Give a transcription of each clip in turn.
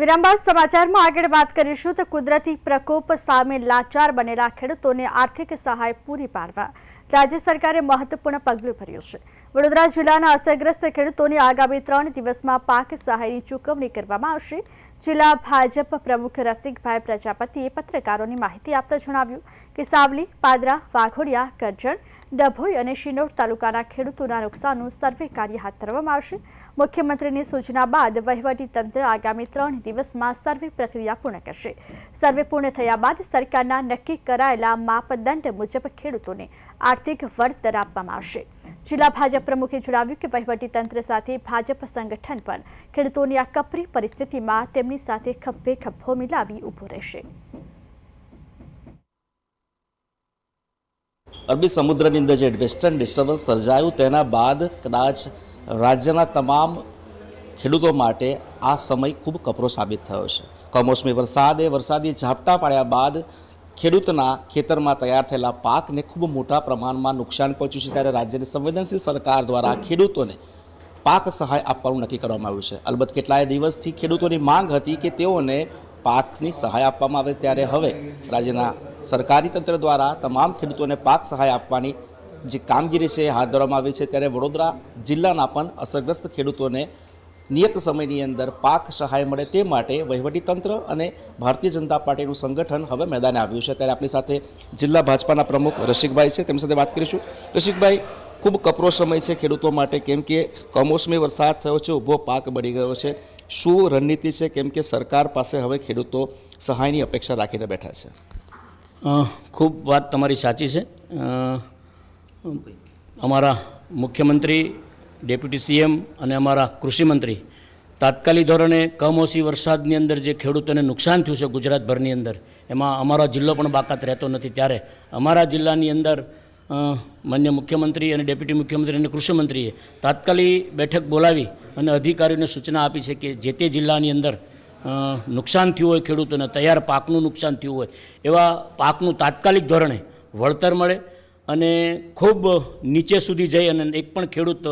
વિરામ બાદ સમાચારમાં આગળ વાત કરીશું તો કુદરતી પ્રકોપ સામે લાચાર બનેલા ખેડૂતોને આર્થિક સહાય પૂરી પાડવા. રાજ્ય સરકારે મહત્વપૂર્ણ પગલું ભર્યું છે. વડોદરા જિલ્લાના અસરગ્રસ્ત ખેડૂતોને આગામી ત્રણ દિવસમાં પાક સહાયની ચૂકવણી કરવામાં આવશે. જિલ્લા ભાજપ પ્રમુખ રસિકભાઈ પ્રજાપતિએ પત્રકારોની માહિતી આપતા જણાવ્યું કે સાવલી, પાદરા, વાઘોડિયા કરજણ ડભોઈ અને શિનોર તાલુકાના ખેડૂતોના નુકસાનનું સર્વે કાર્ય હાથ ધરવામાં આવશે. મુખ્યમંત્રીની સૂચના બાદ વહીવટી તંત્ર આગામી ત્રણ દિવસમાં સર્વે પ્રક્રિયા પૂર્ણ કરશે. સર્વે પૂર્ણ થયા બાદ સરકારના નક્કી કરાયેલા માપદંડ મુજબ ખેડૂતોને આર્થિક વળતર આપવામાં આવશે. જિલ્લા ભાજપ પ્રમુખે જણાવ્યું કે વહીવટીતંત્ર સાથે ભાજપ સંગઠન પણ ખેડૂતોની આ કપરી પરિસ્થિતિમાં તેમની સાથે ખભે ખભો મિલાવી ઊભું રહેશે. અરબી સમુદ્રની અંદર જે વેસ્ટર્ન ડિસ્ટર્બન્સ સર્જાયું, તેના બાદ કદાચ રાજ્યના તમામ ખેડૂતો માટે આ સમય ખૂબ કપરો સાબિત થયો છે. કમોસમી વરસાદે વરસાદી ઝાપટા પાડ્યા બાદ ખેડૂતના ખેતરમાં તૈયાર થયેલા પાકને ખૂબ મોટા પ્રમાણમાં નુકસાન પહોંચ્યું છે ત્યારે રાજ્યની સંવેદનશીલ સરકાર દ્વારા ખેડૂતોને પાક સહાય આપવાનું નક્કી કરવામાં આવ્યું છે. અલબત્ત કેટલાય દિવસથી ખેડૂતોની માંગ હતી કે તેઓને પાકની સહાય આપવામાં આવે ત્યારે હવે રાજ્યના સરકારી તંત્ર દ્વારા તમામ ખેડૂતોને પાક સહાય આપવાની જે કામગીરી છે હાથ ધરવામાં આવી છે. ત્યારે વડોદરા જિલ્લાના પણ અસરગ્રસ્ત ખેડૂતોને નિયત સમયની અંદર પાક સહાય મળે તે માટે વહીવટીતંત્ર અને ભારતીય જનતા પાર્ટીનું સંગઠન હવે મેદાને આવ્યું છે. ત્યારે આપણી સાથે જિલ્લા ભાજપાના પ્રમુખ રસિકભાઈ છે. તેમની સાથે વાત કરીશું. રસિકભાઈ, ખૂબ કપરો સમય છે ખેડૂતો માટે. કેમ કે કમોસમી વરસાદ થયો છે, ઊભો પાક બળી ગયો છે. શું રણનીતિ છે? કેમ કે સરકાર પાસે હવે ખેડૂતો સહાયની અપેક્ષા રાખીને બેઠા છે. ખૂબ વાત તમારી સાચી છે. અમારા મુખ્યમંત્રી ડેપ્યુટી સીએમ અને અમારા કૃષિમંત્રી તાત્કાલિક ધોરણે કમોસી વરસાદની અંદર જે ખેડૂતોને નુકસાન થયું છે ગુજરાતભરની અંદર, એમાં અમારો જિલ્લો પણ બાકાત રહેતો નથી. ત્યારે અમારા જિલ્લાની અંદર માન્ય મુખ્યમંત્રી અને ડેપ્યુટી મુખ્યમંત્રી અને કૃષિમંત્રીએ તાત્કાલિક બેઠક બોલાવી અને અધિકારીઓને સૂચના આપી છે કે જે તે જિલ્લાની અંદર નુકસાન થયું હોય ખેડૂતોને, તૈયાર પાકનું નુકસાન થયું હોય, એવા પાકનું તાત્કાલિક ધોરણે વળતર મળે અને ખૂબ નીચે સુધી જઈ અને એક પણ ખેડૂત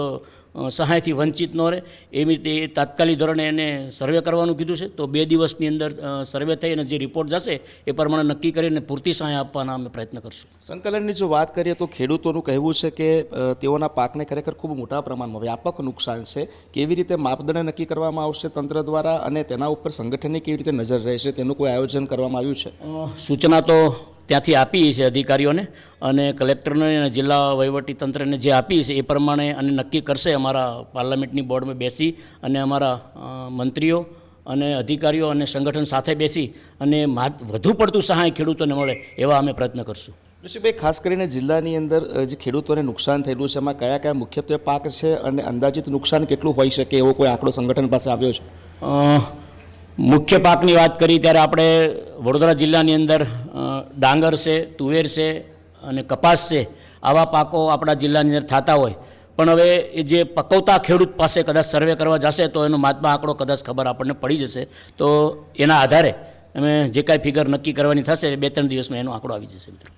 સહાયથી વંચિત ન રહે. એવી રીતે એ તાત્કાલિક ધોરણે એને સર્વે કરવાનું કીધું છે. તો બે દિવસની અંદર સર્વે થઈ અને જે રિપોર્ટ જશે એ પ્રમાણે નક્કી કરીને પૂરતી સહાય આપવાના અમે પ્રયત્ન કરશું. સંકલનની જો વાત કરીએ તો ખેડૂતોનું કહેવું છે કે તેઓના પાકને ખરેખર ખૂબ મોટા પ્રમાણમાં વ્યાપક નુકસાન છે. કેવી રીતે માપદંડ નક્કી કરવામાં આવશે તંત્ર દ્વારા અને તેના ઉપર સંગઠનની કેવી રીતે નજર રહેશે તેનું કોઈ આયોજન કરવામાં આવ્યું છે? સૂચના તો ત્યાંથી આપીએ છીએ અધિકારીઓને અને કલેક્ટરને અને જિલ્લા વહીવટી તંત્રને જે આપીએ છીએ એ પ્રમાણે અને નક્કી કરશે અમારા પાર્લામેન્ટની બોર્ડમાં બેસી અને અમારા મંત્રીઓ અને અધિકારીઓ અને સંગઠન સાથે બેસી અને વધુ પડતું સહાય ખેડૂતોને મળે એવા અમે પ્રયત્ન કરશું. ઋષિભાઈ ખાસ કરીને જિલ્લાની અંદર જે ખેડૂતોને નુકસાન થયેલું છે એમાં કયા કયા મુખ્યત્વે પાક છે અને અંદાજિત નુકસાન કેટલું હોઈ શકે એવો કોઈ આંકડો સંગઠન પાસે આવ્યો છે? મુખ્ય પાકની વાત કરી ત્યારે આપણે વડોદરા જિલ્લાની અંદર ડાંગર છે, તુવેર છે અને કપાસ છે, આવા પાકો આપણા જિલ્લાની અંદર થતા હોય. પણ હવે એ જે પકવતા ખેડૂત પાસે કદાચ સર્વે કરવા જશે તો એનો મહાત્મા આંકડો કદાચ ખબર આપણને પડી જશે. તો એના આધારે અમે જે કાંઈ ફિગર નક્કી કરવાની થશે બે ત્રણ દિવસમાં એનો આંકડો આવી જશે મિત્રો.